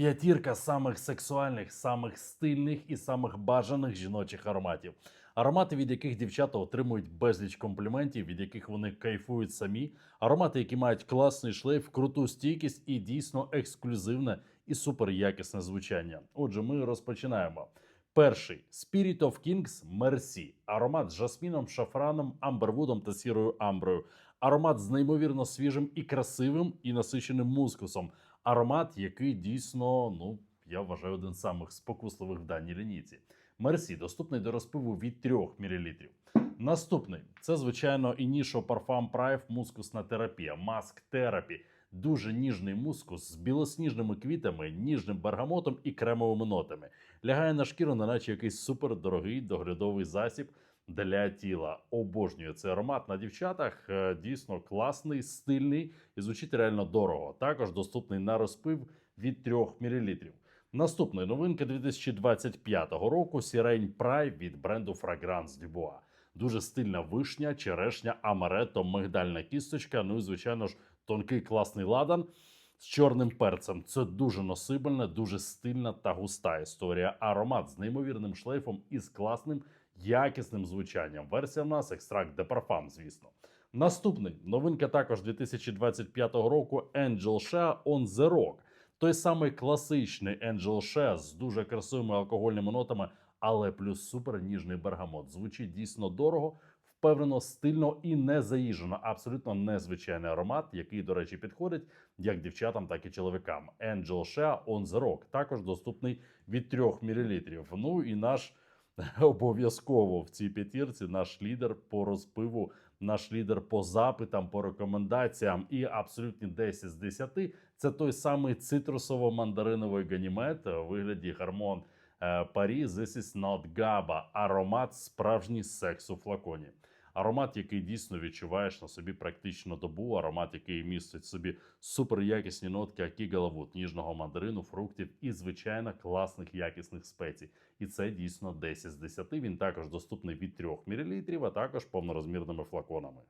П'ятірка самих сексуальних, самих стильних і самих бажаних жіночих ароматів. Аромати, від яких дівчата отримують безліч компліментів, від яких вони кайфують самі. Аромати, які мають класний шлейф, круту стійкість і дійсно ексклюзивне і суперякісне звучання. Отже, ми розпочинаємо. Перший Spirit of Kings Merci. Аромат з жасміном, шафраном, амбервудом та сірою амброю. Аромат з неймовірно свіжим і красивим і насиченим мускусом. Аромат, який дійсно, ну я вважаю, один з самих спокусливих в даній лінійці. Мерсі доступний до розпиву від 3 мл. Наступний це, звичайно, Initio Parfum Prive мускусна терапія, маск терапі. Дуже ніжний мускус з білосніжними квітами, ніжним бергамотом і кремовими нотами. Лягає на шкіру, неначе якийсь супердорогий доглядовий засіб для тіла. Обожнюю цей аромат на дівчатах. Е, Дійсно класний, стильний і звучить реально дорого. Також доступний на розпив від 3 мл. Наступний новинка 2025 року Сірень Прай від бренду Fragrance Dubois. Дуже стильна вишня, черешня, амарето, мигдальна кісточка. Ну і звичайно ж, тонкий класний ладан з чорним перцем. Це дуже носибельна, дуже стильна та густа історія. Аромат з неймовірним шлейфом і з класним якісним звучанням. Версія в нас екстракт де парфам, звісно. Наступний новинка також 2025 року Angel Shea On The Rock. Той самий класичний Angel Shea з дуже красивими алкогольними нотами, але плюс супер ніжний бергамот. Звучить дійсно дорого, впевнено, стильно і не заїжджено. Абсолютно незвичайний аромат, який, до речі, підходить як дівчатам, так і чоловікам. Angel Shea On The Rock також доступний від 3 мл. Ну і наш обов'язково в цій п'ятірці наш лідер по розпиву, наш лідер по запитам, по рекомендаціям і абсолютні 10 з 10 – це той самий цитрусово-мандариновий ганімет у вигляді гармон е, Парі This is not GABA. Аромат справжній секс у флаконі. Аромат, який дійсно відчуваєш на собі практично добу. Аромат, який містить в собі суперякісні нотки акігалавут, ніжного мандарину, фруктів і звичайно класних якісних спецій. І це дійсно 10 з 10. Він також доступний від 3 мл, а також повнорозмірними флаконами.